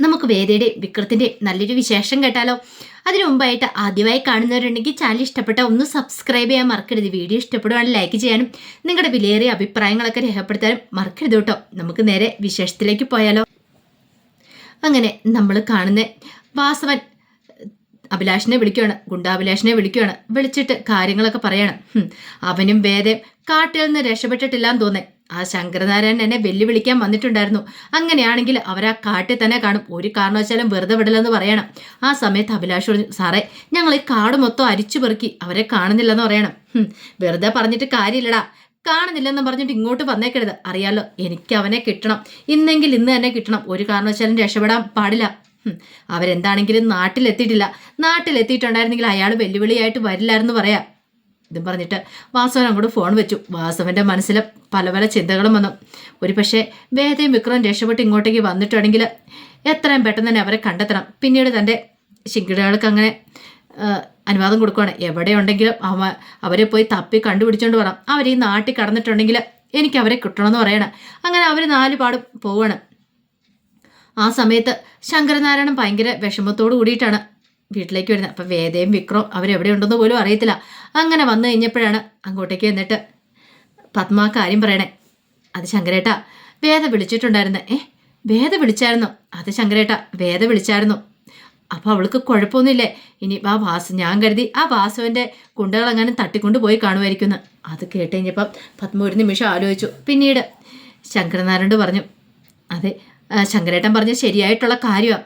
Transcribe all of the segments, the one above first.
നമുക്ക് വേദയുടെ വിക്രത്തിന്റെ നല്ലൊരു വിശേഷം കേട്ടാലോ? അതിനു മുമ്പായിട്ട് ആദ്യമായി കാണുന്നവരുണ്ടെങ്കിൽ ചാനൽ ഇഷ്ടപ്പെട്ട ഒന്ന് സബ്സ്ക്രൈബ് ചെയ്യാൻ മറക്കരുത്. വീഡിയോ ഇഷ്ടപ്പെടുവാണെങ്കിൽ ലൈക്ക് ചെയ്യാനും നിങ്ങളുടെ വിലയേറിയ അഭിപ്രായങ്ങളൊക്കെ രേഖപ്പെടുത്താനും മറക്കരുത് കേട്ടോ. നമുക്ക് നേരെ വിശേഷത്തിലേക്ക് പോയാലോ? അങ്ങനെ നമ്മൾ കാണുന്ന വാസവൻ അഭിലാഷിനെ വിളിക്കുകയാണ് ഗുണ്ടാഭിലാഷിനെ വിളിക്കുകയാണ് വിളിച്ചിട്ട് കാര്യങ്ങളൊക്കെ പറയാണ്. അവനും വേദം കാട്ടിൽ നിന്ന് രക്ഷപ്പെട്ടിട്ടില്ല എന്ന് തോന്നേ. ആ ശങ്കരനാരായണൻ എന്നെ വെല്ലുവിളിക്കാൻ വന്നിട്ടുണ്ടായിരുന്നു. അങ്ങനെയാണെങ്കിൽ അവരാ കാട്ടിൽ തന്നെ കാണും. ഒരു കാരണവശാലും വെറുതെ വിടില്ലെന്ന് പറയണം. ആ സമയത്ത് അഭിലാഷ് പറഞ്ഞു സാറേ ഞങ്ങൾ ഈ കാട് മൊത്തം അരിച്ചു പെറുക്കി. അവരെ കാണുന്നില്ലെന്ന് പറയണം. വെറുതെ പറഞ്ഞിട്ട് കാര്യമില്ലടാ. കാണുന്നില്ലെന്ന് പറഞ്ഞിട്ട് ഇങ്ങോട്ട് വന്നേക്കരുത്. അറിയാലോ എനിക്ക് അവനെ കിട്ടണം. ഇന്നെങ്കിൽ ഇന്ന് തന്നെ കിട്ടണം. ഒരു കാരണവശാലും രക്ഷപ്പെടാൻ പാടില്ല. അവരെന്താണെങ്കിലും നാട്ടിലെത്തിയിട്ടില്ല. നാട്ടിലെത്തിയിട്ടുണ്ടായിരുന്നെങ്കിൽ അയാൾ വെല്ലുവിളിയായിട്ട് വരില്ലായിരുന്നു പറയാം. ഇതും പറഞ്ഞിട്ട് വാസവൻ അങ്ങോട്ട് ഫോൺ വെച്ചു. വാസവന്റെ മനസ്സിൽ പല പല ചിന്തകളും വന്നു. ഒരു പക്ഷേ വേദയും വിക്രം രക്ഷപ്പെട്ട് ഇങ്ങോട്ടേക്ക് വന്നിട്ടുണ്ടെങ്കിൽ എത്രയും പെട്ടെന്ന് തന്നെ അവരെ കണ്ടെത്തണം. പിന്നീട് തന്റെ ശിങ്കിടകൾക്ക് അങ്ങനെ അനുവാദം കൊടുക്കുകയാണ് എവിടെയുണ്ടെങ്കിലും അവ അവരെ പോയി തപ്പി കണ്ടുപിടിച്ചോണ്ട് വരാം അവർ ഈ നാട്ടിൽ കടന്നിട്ടുണ്ടെങ്കിൽ എനിക്ക് അവരെ കിട്ടണമെന്ന് പറയണം. അങ്ങനെ അവർ നാല് പാടും പോവാണ്. ആ സമയത്ത് ശങ്കരനാരായണൻ ഭയങ്കര വിഷമത്തോട് കൂടിയിട്ടാണ് വീട്ടിലേക്ക് വരുന്നത്. അപ്പം വേദയും വിക്രവും അവരെവിടെ ഉണ്ടെന്ന് പോലും അറിയത്തില്ല. അങ്ങനെ വന്നു കഴിഞ്ഞപ്പോഴാണ് അങ്ങോട്ടേക്ക് എന്നിട്ട് പത്മ കാര്യം പറയണേ. അത് ശങ്കരേട്ട വേദ വിളിച്ചിട്ടുണ്ടായിരുന്നു. ഏ വേദ വിളിച്ചായിരുന്നു. അത് ശങ്കരേട്ട വേദ വിളിച്ചായിരുന്നു. അപ്പോൾ അവൾക്ക് കുഴപ്പമൊന്നുമില്ലേ? ഇനി ആ വാസു ഞാൻ കരുതി ആ വാസുവിന്റെ കുണ്ടകൾ അങ്ങനെ തട്ടിക്കൊണ്ട് പോയി കാണുമായിരിക്കുന്നു. അത് കേട്ട് കഴിഞ്ഞപ്പം പത്മ ഒരു നിമിഷം ആലോചിച്ചു. പിന്നീട് ശങ്കരനാരായണോട് പറഞ്ഞു അതെ ശങ്കരേട്ടൻ പറഞ്ഞ ശരിയായിട്ടുള്ള കാര്യമാണ്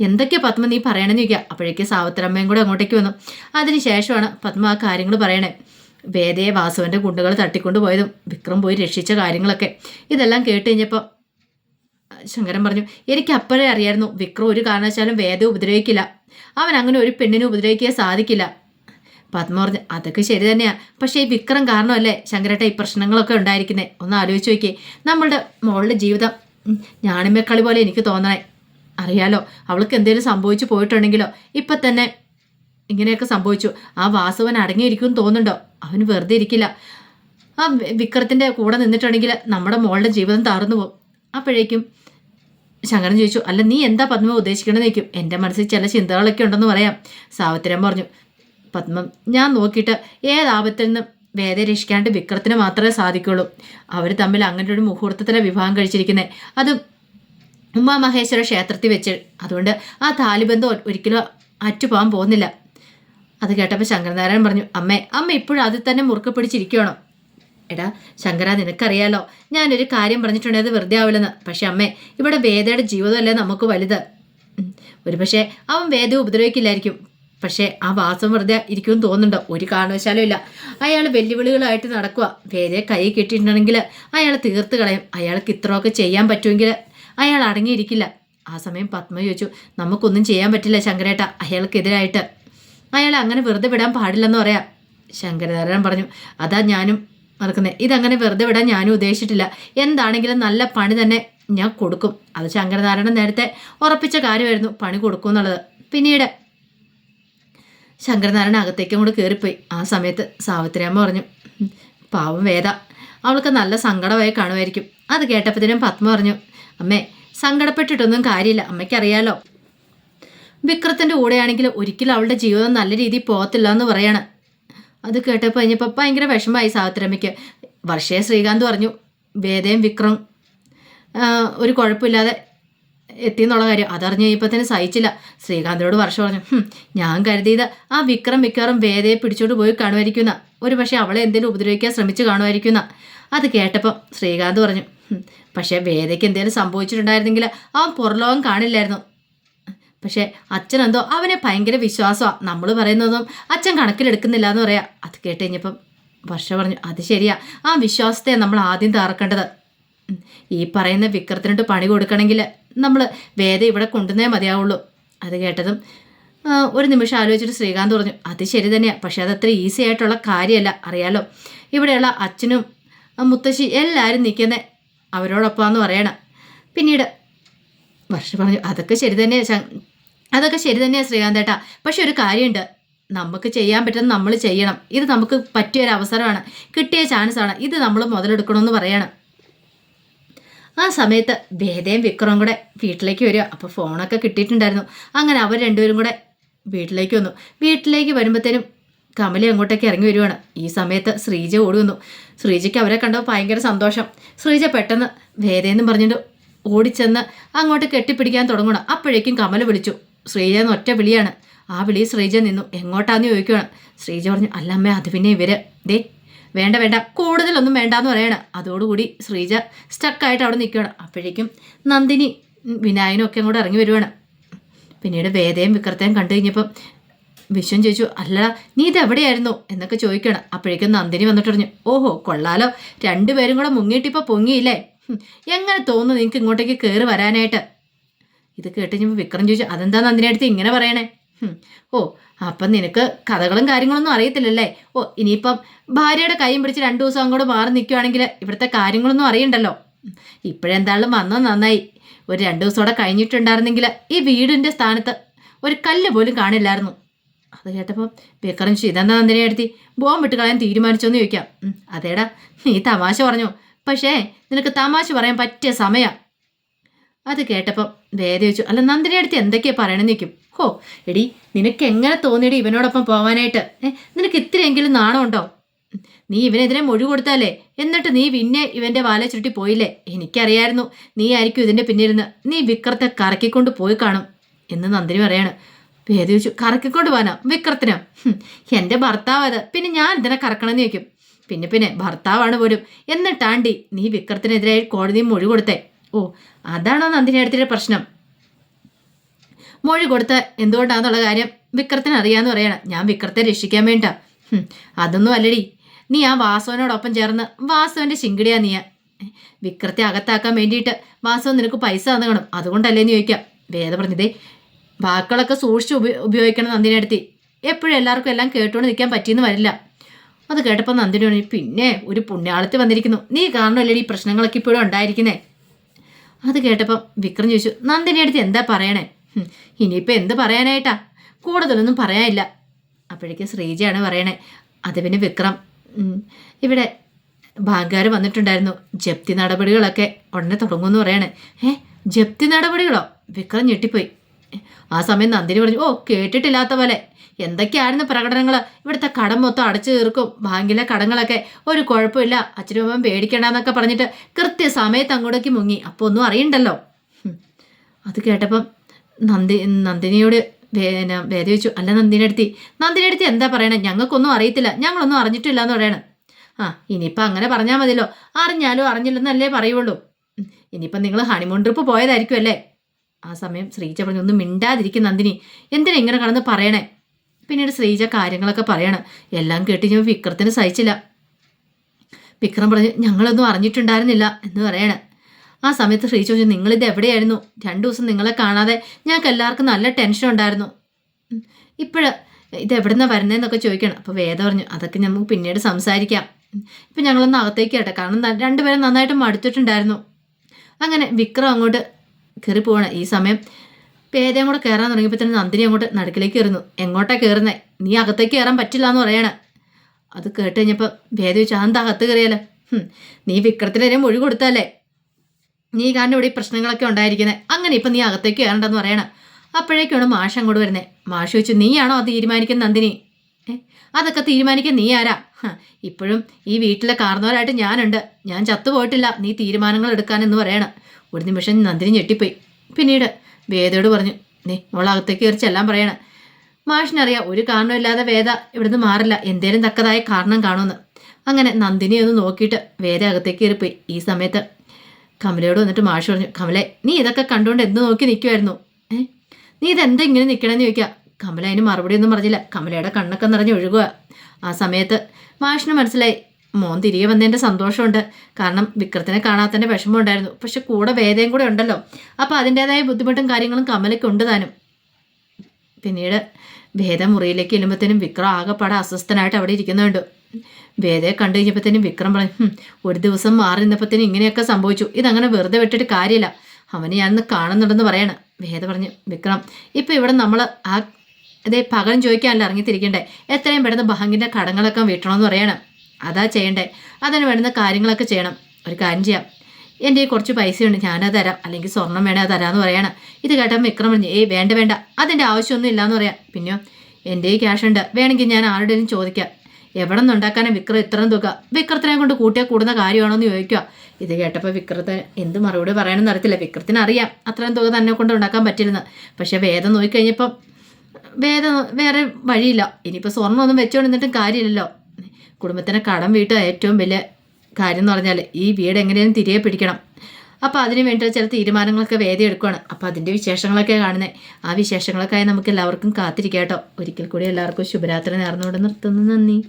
എന്തൊക്കെയാ പത്മ നീ പറയണമെന്ന് ചോദിക്കുക അപ്പോഴേക്ക് സാവത്രമ്മയും കൂടെ അങ്ങോട്ടേക്ക് വന്നു. അതിന് ശേഷമാണ് പത്മ ആ കാര്യങ്ങൾ പറയണേ. വേദയെ വാസുവിന്റെ കുണ്ടുകൾ തട്ടിക്കൊണ്ട് പോയതും വിക്രം പോയി രക്ഷിച്ച കാര്യങ്ങളൊക്കെ. ഇതെല്ലാം കേട്ട് കഴിഞ്ഞപ്പോൾ ശങ്കരൻ പറഞ്ഞു എനിക്ക് അപ്പോഴേ അറിയായിരുന്നു വിക്രം ഒരു കാരണവശാലും വേദ ഉപദ്രവിക്കില്ല. അവൻ അങ്ങനെ ഒരു പെണ്ണിനെ ഉപദ്രവിക്കാൻ സാധിക്കില്ല. പത്മ പറഞ്ഞു അതൊക്കെ ശരി തന്നെയാ. പക്ഷേ ഈ വിക്രം കാരണമല്ലേ ശങ്കരേട്ട ഈ പ്രശ്നങ്ങളൊക്കെ ഉണ്ടായിരിക്കുന്നത് ഒന്ന് ആലോചിച്ച് നോക്കിയേ. നമ്മളുടെ മോളുടെ ജീവിതം ഞാണിമക്കളി പോലെ എനിക്ക് തോന്നണേ. അറിയാലോ അവൾക്ക് എന്തെങ്കിലും സംഭവിച്ചു പോയിട്ടുണ്ടെങ്കിലോ ഇപ്പം തന്നെ ഇങ്ങനെയൊക്കെ സംഭവിച്ചു. ആ വാസവൻ അടങ്ങിയിരിക്കും തോന്നുന്നുണ്ടോ? അവൻ വെറുതെ ഇരിക്കില്ല. ആ വിക്രത്തിന്റെ കൂടെ നിന്നിട്ടുണ്ടെങ്കിൽ നമ്മുടെ മോളുടെ ജീവിതം താർന്നു പോകും. അപ്പോഴേക്കും ശങ്കരൻ ചോദിച്ചു അല്ല നീ എന്താ പത്മ ഉദ്ദേശിക്കണമെന്ന് ചോദിക്കും. എന്റെ മനസ്സിൽ ചില ചിന്തകളൊക്കെ ഉണ്ടെന്ന് പറയാം. സാവിത്രം പറഞ്ഞു പത്മം ഞാൻ നോക്കിയിട്ട് ഏതാപത്തിൽ നിന്നും വേദ രക്ഷിക്കാണ്ട് വിക്രത്തിന് മാത്രമേ സാധിക്കുള്ളൂ. അവർ തമ്മിൽ അങ്ങനെ ഒരു മുഹൂർത്തത്തിലെ വിവാഹം കഴിച്ചിരിക്കുന്നത് അതും ഉമാമഹേശ്വര ക്ഷേത്രത്തിൽ വെച്ച് അതുകൊണ്ട് ആ താലിബന്ധം ഒരിക്കലും അറ്റുപോകാൻ പോകുന്നില്ല. അത് കേട്ടപ്പോൾ ശങ്കരനാരായണൻ പറഞ്ഞു അമ്മേ അമ്മ ഇപ്പോഴും അതിൽ തന്നെ മുറുക്ക പിടിച്ചിരിക്കുകയാണോ എടാ ശങ്കര നിനക്കറിയാലോ ഞാനൊരു കാര്യം പറഞ്ഞിട്ടുണ്ടെങ്കിൽ അത് വെറുതെ ആവില്ലെന്ന്. പക്ഷെ അമ്മേ ഇവിടെ വേദയുടെ ജീവിതമല്ലേ നമുക്ക് വലുത്. ഒരുപക്ഷെ ഒരു പക്ഷേ അവൻ വേദ ഉപദ്രവിക്കില്ലായിരിക്കും. പക്ഷേ ആ വാസം വെറുതെ ഇരിക്കുമെന്ന് തോന്നുന്നുണ്ടോ? ഒരു കാരണവശാലും ഇല്ല. അയാൾ വെല്ലുവിളികളായിട്ട് നടക്കുക വേദയെ കൈ കിട്ടിയിട്ടുണ്ടെങ്കിൽ അയാൾ തീർത്ത് കളയും. അയാൾക്ക് ഇത്രയൊക്കെ ചെയ്യാൻ പറ്റുമെങ്കിൽ അയാൾ അടങ്ങിയിരിക്കില്ല. ആ സമയം പത്മ ചോദിച്ചു നമുക്കൊന്നും ചെയ്യാൻ പറ്റില്ല ശങ്കരേട്ട അയാൾക്കെതിരായിട്ട്. അയാൾ അങ്ങനെ വെറുതെ വിടാൻ പാടില്ലെന്ന് പറയാം. ശങ്കരനാരായണൻ പറഞ്ഞു അതാ ഞാനും നടക്കുന്നത് ഇതങ്ങനെ വെറുതെ വിടാൻ ഞാനും ഉദ്ദേശിച്ചിട്ടില്ല. എന്താണെങ്കിലും നല്ല പണി തന്നെ ഞാൻ കൊടുക്കും. അത് ശങ്കരനാരായണൻ നേരത്തെ ഉറപ്പിച്ച കാര്യമായിരുന്നു പണി കൊടുക്കും എന്നുള്ളത്. പിന്നീട് ശങ്കരനാരായണൻ അകത്തേക്കും കൂടെ കയറിപ്പോയി. ആ സമയത്ത് സാവിത്രിയമ്മ പറഞ്ഞു പാവം വേദ അവൾക്ക് നല്ല സങ്കടമായി കാണുമായിരിക്കും. അത് കേട്ടപ്പോഴത്തേനും പത്മ പറഞ്ഞു അമ്മേ സങ്കടപ്പെട്ടിട്ടൊന്നും കാര്യമില്ല. അമ്മയ്ക്കറിയാലോ. വിക്രത്തിന്റെ കൂടെയാണെങ്കിൽ ഒരിക്കലും അവളുടെ ജീവിതം നല്ല രീതിയിൽ പോകത്തില്ല എന്ന് പറയാണ്. അത് കേട്ടപ്പോൾ കഴിഞ്ഞപ്പോൾ ഭയങ്കര വിഷമമായി സാവിത്രമ്മയ്ക്ക് വർഷയെ ശ്രീകാന്ത് പറഞ്ഞു വേദയും വിക്രം ഒരു കുഴപ്പമില്ലാതെ എത്തി എന്നുള്ള കാര്യം. അതറിഞ്ഞ് കഴിഞ്ഞപ്പോൾ തന്നെ സഹിച്ചില്ല. ശ്രീകാന്തിനോട് വർഷ പറഞ്ഞു ഞാൻ കരുതിയത് ആ വിക്രം മിക്കവാറും വേദയെ പിടിച്ചോണ്ട് പോയി കാണുമായിരിക്കുന്ന ഒരു പക്ഷേ അവളെ എന്തെങ്കിലും ഉപദ്രവിക്കാൻ ശ്രമിച്ച് കാണുമായിരിക്കുന്ന അത് കേട്ടപ്പോൾ ശ്രീകാന്ത് പറഞ്ഞു പക്ഷേ വേദയ്ക്ക് എന്തെങ്കിലും സംഭവിച്ചിട്ടുണ്ടായിരുന്നെങ്കിൽ അവൻ പുറലോകം കാണില്ലായിരുന്നു. പക്ഷേ അച്ഛനെന്തോ അവനെ ഭയങ്കര വിശ്വാസമാണ് നമ്മൾ പറയുന്നതും അച്ഛൻ കണക്കിലെടുക്കുന്നില്ല എന്ന് പറയാം. അത് കേട്ട് കഴിഞ്ഞപ്പം വർഷ പറഞ്ഞു അത് ശരിയാ. ആ വിശ്വാസത്തെ നമ്മൾ ആദ്യം തകർക്കേണ്ടത്. ഈ പറയുന്ന വിക്രത്തിനോട് പണി കൊടുക്കണമെങ്കിൽ നമ്മൾ വേദ ഇവിടെ കൊണ്ടുവന്നേ മതിയാവുള്ളൂ. അത് കേട്ടതും ഒരു നിമിഷം ആലോചിച്ചിട്ട് ശ്രീകാന്ത് പറഞ്ഞു അത് ശരി തന്നെയാണ് പക്ഷേ അതത്ര ഈസി ആയിട്ടുള്ള കാര്യമല്ല അറിയാലോ. ഇവിടെയുള്ള അച്ഛനും മുത്തശ്ശി എല്ലാവരും നിൽക്കുന്ന അവരോടൊപ്പമാണെന്ന് പറയണം. പിന്നീട് വർഷ പറഞ്ഞു അതൊക്കെ ശരി തന്നെയാണ് അതൊക്കെ ശരി തന്നെയാ ശ്രീകാന്തേട്ടാ പക്ഷെ ഒരു കാര്യമുണ്ട്. നമുക്ക് ചെയ്യാൻ പറ്റുന്ന നമ്മൾ ചെയ്യണം. ഇത് നമുക്ക് പറ്റിയ ഒരു അവസരമാണ്. കിട്ടിയ ചാൻസാണ് ഇത് നമ്മൾ മുതലെടുക്കണമെന്ന് പറയണം. ആ സമയത്ത് വേദയും വിക്രവും കൂടെ വീട്ടിലേക്ക് വരിക. അപ്പോൾ ഫോണൊക്കെ കിട്ടിയിട്ടുണ്ടായിരുന്നു. അങ്ങനെ അവർ രണ്ടുപേരും കൂടെ വീട്ടിലേക്ക് വന്നു. വീട്ടിലേക്ക് വരുമ്പോഴത്തേനും കമലി അങ്ങോട്ടേക്ക് ഇറങ്ങി വരുവാണ് ഈ സമയത്ത് ശ്രീജ ഓടി വന്നു. ശ്രീജയ്ക്ക് അവരെ കണ്ടപ്പോൾ ഭയങ്കര സന്തോഷം. ശ്രീജ പെട്ടെന്ന് വേദയെന്നും പറഞ്ഞിട്ട് ഓടിച്ചെന്ന് അങ്ങോട്ട് കെട്ടിപ്പിടിക്കാൻ തുടങ്ങണം അപ്പോഴേക്കും കമല വിളിച്ചു. ശ്രീജ എന്ന് ഒറ്റ വിളിയാണ്. ആ വിളി ശ്രീജ നിന്നു. എങ്ങോട്ടാന്ന് ചോദിക്കുകയാണ് ശ്രീജ പറഞ്ഞു അല്ലമ്മേ അത് പിന്നെ ഇവർ. ദേ വേണ്ട വേണ്ട. കൂടുതലൊന്നും വേണ്ടാന്ന് പറയണം. അതോടുകൂടി ശ്രീജ സ്റ്റക്കായിട്ട് അവിടെ നിൽക്കുകയാണ്. അപ്പോഴേക്കും നന്ദിനി വിനായകനും ഒക്കെ അങ്ങോട്ട് ഇറങ്ങി വരുവാണ്. പിന്നീട് വേദയും വിക്രത്തെയും കണ്ടു കഴിഞ്ഞപ്പം വിശ്വം ചോദിച്ചു അല്ല നീ ഇതെവിടെയായിരുന്നു എന്നൊക്കെ ചോദിക്കണം അപ്പോഴേക്കും നന്ദിനി വന്നിട്ട് പറഞ്ഞു ഓഹോ കൊള്ളാലോ. രണ്ടുപേരും കൂടെ മുങ്ങിയിട്ടിപ്പോൾ പൊങ്ങിയില്ലേ? എങ്ങനെ തോന്നുന്നു നിങ്ങൾക്ക് ഇങ്ങോട്ടേക്ക് കയറി വരാനായിട്ട്? ഇത് കേട്ട് കഴിഞ്ഞപ്പോൾ വിക്രം ചോദിച്ചു അതെന്താ നന്ദിനി അടുത്ത് ഇങ്ങനെ പറയണേ? ഓ അപ്പം നിനക്ക് കഥകളും കാര്യങ്ങളൊന്നും അറിയത്തില്ലല്ലേ? ഓ ഇനിയിപ്പം ഭാര്യയുടെ കൈയും പിടിച്ച് രണ്ടു ദിവസം അങ്ങോട്ട് മാറി നിൽക്കുകയാണെങ്കിൽ ഇവിടുത്തെ കാര്യങ്ങളൊന്നും അറിയണ്ടല്ലോ. ഇപ്പോഴെന്തായാലും വന്നോ നന്നായി. ഒരു രണ്ടു ദിവസം കൂടെ കഴിഞ്ഞിട്ടുണ്ടായിരുന്നെങ്കിൽ ഈ വീടിന്റെ സ്ഥാനത്ത് ഒരു കല്ല് പോലും കാണില്ലായിരുന്നു. അത് കേട്ടപ്പോൾ ചോദിച്ചു ഇതെന്താ നന്ദിനി എടുത്തി ബോംബ് ഇട്ട് കളയാൻ തീരുമാനിച്ചോന്ന് ചോദിക്കാം. അതേടാ നീ തമാശ പറഞ്ഞു. പക്ഷേ നിനക്ക് തമാശ പറയാൻ പറ്റിയ സമയം. അത് കേട്ടപ്പം വേദ ചോദിച്ചു അല്ല നന്ദിനെ അടുത്ത് എന്തൊക്കെയാണ് പറയണമെന്ന് നിൽക്കും ഹോ എടി നിനക്ക് എങ്ങനെ തോന്നിയടി ഇവനോടൊപ്പം പോവാനായിട്ട്? നിനക്ക് ഇത്രയെങ്കിലും നാണമുണ്ടോ? നീ ഇവനെതിരെ മൊഴി കൊടുത്താലേ എന്നിട്ട് നീ പിന്നെ ഇവന്റെ വാല ചുരുട്ടി പോയില്ലേ? എനിക്കറിയായിരുന്നു നീ ആയിരിക്കും ഇതിന്റെ പിന്നിരുന്ന് നീ വിക്രത്തെ കറക്കിക്കൊണ്ട് പോയി കാണും എന്ന് നന്ദിനി പറയാണ്. വേദ ചോദിച്ചു കറക്കിക്കൊണ്ട് പോകാനോ വിക്രത്തിനോ? എന്റെ ഭർത്താവ് അത്. പിന്നെ ഞാൻ ഇതിനെ കറക്കണമെന്ന് ചോദിക്കും. പിന്നെ പിന്നെ ഭർത്താവാണ് പോലും. എന്നിട്ടാണ്ടി നീ വിക്രത്തിനെതിരായി കോടതിയിൽ മൊഴി കൊടുത്തേ. ഓ അതാണോ നന്ദിനി അടുത്തിന്റെ പ്രശ്നം? മൊഴി കൊടുത്ത എന്തുകൊണ്ടാണെന്നുള്ള കാര്യം വിക്രത്തിന് അറിയാന്ന് പറയണം. ഞാൻ വിക്രത്തെ രക്ഷിക്കാൻ വേണ്ട അതൊന്നും അല്ലടി. നീ ആ വാസവനോടൊപ്പം ചേർന്ന് വാസവന്റെ ശിങ്കിടിയാ നീ വിക്രത്തെ അകത്താക്കാൻ വേണ്ടിയിട്ട് വാസവൻ നിനക്ക് പൈസ തന്നുകണം അതുകൊണ്ടല്ലേ നീ ചോദിക്കാം. വേദ പറഞ്ഞതേ വാക്കുകളൊക്കെ സൂക്ഷിച്ച് ഉപ ഉപയോഗിക്കണം നന്ദിനി അടുത്തി. എപ്പോഴും എല്ലാവർക്കും എല്ലാം കേട്ടുകൊണ്ട് നിൽക്കാൻ പറ്റിയെന്ന് വരില്ല. അത് കേട്ടപ്പോൾ നന്ദിനി പറഞ്ഞു പിന്നെ ഒരു പുണ്യാളത്തിൽ വന്നിരിക്കുന്നു. നീ കാരണമല്ലേ ഈ പ്രശ്നങ്ങളൊക്കെ ഇപ്പോഴും ഉണ്ടായിരിക്കുന്നേ? അത് കേട്ടപ്പോൾ വിക്രം ചോദിച്ചു നന്ദിനി അടുത്ത് എന്താ പറയണേ? ഇനിയിപ്പോൾ എന്ത് പറയാനായിട്ടാ? കൂടുതലൊന്നും പറയാനില്ല. അപ്പോഴേക്കും ശ്രീജയാണ് പറയണേ അത് പിന്നെ വിക്രം. ഇവിടെ ബാങ്കുകാർ വന്നിട്ടുണ്ടായിരുന്നു ജപ്തി നടപടികളൊക്കെ ഉടനെ തുടങ്ങുമെന്ന് പറയണേ. ഏ ജപ്തി നടപടികളോ? വിക്രം ഞെട്ടിപ്പോയി. ആ സമയം നന്ദിനി പറഞ്ഞു ഓ കേട്ടിട്ടില്ലാത്ത പോലെ. എന്തൊക്കെയായിരുന്നു പ്രകടനങ്ങൾ ഇവിടുത്തെ കടം മൊത്തം അടച്ചു തീർക്കും. ബാങ്കിലെ കടങ്ങളൊക്കെ ഒരു കുഴപ്പമില്ല. അച്ഛനും പേടിക്കണ്ടെന്നൊക്കെ പറഞ്ഞിട്ട് കൃത്യസമയത്ത് അങ്ങോട്ടേക്ക് മുങ്ങി. അപ്പോൾ ഒന്നും അറിയണ്ടല്ലോ. അത് കേട്ടപ്പം നന്ദി നന്ദിനിയോട് പിന്നെ വേദ ചോദിച്ചു അല്ല നന്ദിനി അടുത്തി. നന്ദിനി അടുത്തി എന്താ പറയണേ? ഞങ്ങൾക്കൊന്നും അറിയത്തില്ല. ഞങ്ങളൊന്നും അറിഞ്ഞിട്ടില്ല എന്ന് പറയണം. ആ ഇനിയിപ്പോൾ അങ്ങനെ പറഞ്ഞാൽ മതിയല്ലോ. അറിഞ്ഞാലും അറിഞ്ഞില്ലെന്നല്ലേ പറയുള്ളൂ. ഇനിയിപ്പം നിങ്ങൾ ഹണിമൂൺ ട്രിപ്പ് പോയതായിരിക്കും അല്ലേ? ആ സമയം ശ്രീജ പറഞ്ഞു ഒന്നും മിണ്ടാതിരിക്കും നന്ദിനി. എന്തിനാ ഇങ്ങനെ കടന്ന് പറയണേ? പിന്നീട് ശ്രീജ കാര്യങ്ങളൊക്കെ പറയണം. എല്ലാം കേട്ട് ഞാൻ വിക്രത്തിന് സഹിച്ചില്ല. വിക്രം പറഞ്ഞു ഞങ്ങളൊന്നും അറിഞ്ഞിട്ടുണ്ടായിരുന്നില്ല എന്ന് പറയണേ. ആ സമയത്ത് ശ്രീ ചോദിച്ചു നിങ്ങളിത് എവിടെയായിരുന്നു? രണ്ടു ദിവസം നിങ്ങളെ കാണാതെ ഞങ്ങൾക്ക് എല്ലാവർക്കും നല്ല ടെൻഷൻ ഉണ്ടായിരുന്നു. ഇപ്പോഴ് ഇത് എവിടുന്നാ വരുന്നതെന്നൊക്കെ ചോദിക്കണം. അപ്പോൾ വേദ പറഞ്ഞു അതൊക്കെ നമുക്ക് പിന്നീട് സംസാരിക്കാം. ഇപ്പം ഞങ്ങളൊന്ന് അകത്തേക്ക് കേട്ടെ. കാരണം രണ്ടുപേരും നന്നായിട്ട് മടുത്തിട്ടുണ്ടായിരുന്നു. അങ്ങനെ വിക്രം അങ്ങോട്ട് കയറി പോവാണ്. ഈ സമയം പേദയും കൂടെ കയറാൻ തുടങ്ങിയപ്പോൾ തന്നെ നന്ദിനി അങ്ങോട്ട് നടുക്കിലേക്ക് കയറുന്നു. എങ്ങോട്ടാ കയറുന്നേ നീ അകത്തേക്ക് കയറാൻ പറ്റില്ല എന്ന് പറയണ. അത് കേട്ട് കഴിഞ്ഞപ്പോൾ ഭേദ ചോദിച്ചു അതെന്താ അകത്ത് കയറിയാലോ നീ വിക്രത്തിനെ മൊഴി കൊടുത്തല്ലേ നീ കാരണം ഇവിടെ ഈ പ്രശ്നങ്ങളൊക്കെ ഉണ്ടായിരിക്കുന്നത് അങ്ങനെ ഇപ്പം നീ അകത്തേക്ക് കയറണ്ടെന്ന് പറയണം. അപ്പോഴേക്കാണ് മാഷ് അങ്ങോട്ട് വരുന്നത് മാഷ് വെച്ച് നീയാണോ അത് തീരുമാനിക്കുന്ന നന്ദിനി? അതൊക്കെ തീരുമാനിക്കാൻ നീ ആരാ? ഇപ്പോഴും ഈ വീട്ടിലെ കാർന്നവരായിട്ട് ഞാനുണ്ട്. ഞാൻ ചത്തുപോയിട്ടില്ല നീ തീരുമാനങ്ങൾ എടുക്കാനെന്ന് പറയണം. ഒരു നിമിഷം നന്ദിനി ഞെട്ടിപ്പോയി. പിന്നീട് വേദയോട് പറഞ്ഞു നീ മോളകത്തേക്ക് കയറിച്ചെല്ലാം പറയണം. മാഷിനറിയാം ഒരു കാരണമില്ലാതെ വേദ ഇവിടുന്ന് മാറില്ല. എന്തേലും തക്കതായ കാരണം കാണുമെന്ന്. അങ്ങനെ നന്ദിനി ഒന്ന് നോക്കിയിട്ട് വേദ അകത്തേക്ക് കയറിപ്പോയി. ഈ സമയത്ത് കമലയോട് വന്നിട്ട് മാഷ് പറഞ്ഞു കമലെ നീ ഇതൊക്കെ കണ്ടുകൊണ്ട് എന്ത് നോക്കി നിൽക്കുമായിരുന്നു ഏ? നീ ഇതെന്താ ഇങ്ങനെ നിൽക്കണമെന്ന് ചോദിക്കുക കമല അതിന് മറുപടി ഒന്നും പറഞ്ഞില്ല. കമലയുടെ കണ്ണൊക്കെ നിറഞ്ഞ് ഒഴുകുക ആ സമയത്ത് മാഷിന് മനസ്സിലായി മോൻ തിരികെ വന്നതിന്റെ സന്തോഷമുണ്ട്. കാരണം വിക്രത്തിനെ കാണാത്തതിന്റെ വിഷമം ഉണ്ടായിരുന്നു. പക്ഷെ കൂടെ വേദയും കൂടെ ഉണ്ടല്ലോ. അപ്പോൾ അതിന്റേതായ ബുദ്ധിമുട്ടും കാര്യങ്ങളും കമലയ്ക്ക് ഉണ്ട് താനും. പിന്നീട് ഭേദമുറിയിലേക്ക് മുറിയിലേക്ക് ചെല്ലുമ്പോഴത്തേനും വിക്രം ആകെപ്പാടെ അസ്വസ്ഥനായിട്ട് അവിടെ ഇരിക്കുന്നുണ്ട്. വേദയെ കണ്ടു കഴിഞ്ഞപ്പോഴത്തേനും വിക്രം പറഞ്ഞു ഒരു ദിവസം മാറി നിന്നപ്പോഴത്തേനും ഇങ്ങനെയൊക്കെ സംഭവിച്ചു. ഇതങ്ങനെ വെറുതെ വിട്ടിട്ട് കാര്യമില്ല. അവനെ ഞാനിന്ന് കാണുന്നുണ്ടെന്ന് പറയണം. വേദ പറഞ്ഞു വിക്രം ഇപ്പം ഇവിടെ നമ്മൾ ആ അതേ പകരം ചോദിക്കാനല്ല ഇറങ്ങിത്തിരിക്കണ്ടേ? എത്രയും പെട്ടെന്ന് ബഹങ്കിന്റെ കടങ്ങളൊക്കെ വീട്ടണമെന്ന് പറയണം. അതാ ചെയ്യണ്ടേ? അതിന് വേണ്ടുന്ന കാര്യങ്ങളൊക്കെ ചെയ്യണം. ഒരു കാര്യം ചെയ്യാം. എന്റെ കുറച്ച് പൈസയുണ്ട് ഞാനത് തരാം. അല്ലെങ്കിൽ സ്വർണം വേണേ അത് തരാമെന്ന് പറയണം. ഇത് കേട്ടപ്പോൾ വിക്രം പറഞ്ഞു ഏയ് വേണ്ട വേണ്ട. അതിന്റെ ആവശ്യമൊന്നും ഇല്ലയെന്ന് പറയാം. പിന്നെയോ എന്റെ ക്യാഷ് ഉണ്ട്. വേണമെങ്കിൽ ഞാൻ ആരുടെയും ചോദിക്കാം. എവിടെ നിന്ന് ഉണ്ടാക്കാനാ വിക്രം ഇത്രയും തുക? വിക്രത്തിനെ കൊണ്ട് കൂട്ടിയാൽ കൂടുന്ന കാര്യമാണോ എന്ന് ചോദിക്കുക ഇത് കേട്ടപ്പോൾ വിക്രത്തിന് എന്ത് മറുപടി പറയണമെന്ന് അറിയത്തില്ല. വിക്രത്തിന് അറിയാം അത്രയും തുക തന്നെ കൊണ്ട് ഉണ്ടാക്കാൻ പറ്റില്ലെന്ന്. പക്ഷേ വേദം നോക്കിക്കഴിഞ്ഞപ്പം വേദം വേറെ വഴിയില്ല. ഇനിയിപ്പോൾ സ്വർണമൊന്നും വെച്ചുകൊണ്ടിരുന്നിട്ടും കാര്യമില്ലല്ലോ. കുടുംബത്തിന് കടം വീട്ടുക ഏറ്റവും വലിയ കാര്യം എന്ന് പറഞ്ഞാൽ ഈ വീട് എങ്ങനെയും തിരികെ പിടിക്കണം. അപ്പോൾ അതിന് വേണ്ടി ചില തീരുമാനങ്ങളൊക്കെ വേദി അപ്പോൾ അതിന്റെ വിശേഷങ്ങളൊക്കെ കാണുന്നത് ആ വിശേഷങ്ങളൊക്കെ ആയി നമുക്ക് എല്ലാവർക്കും കാത്തിരിക്കാം കേട്ടോ. ഒരിക്കൽ കൂടി എല്ലാവർക്കും ശുഭരാത്രി നേർന്നുകൊണ്ട് നിർത്തുന്നു. നന്ദി.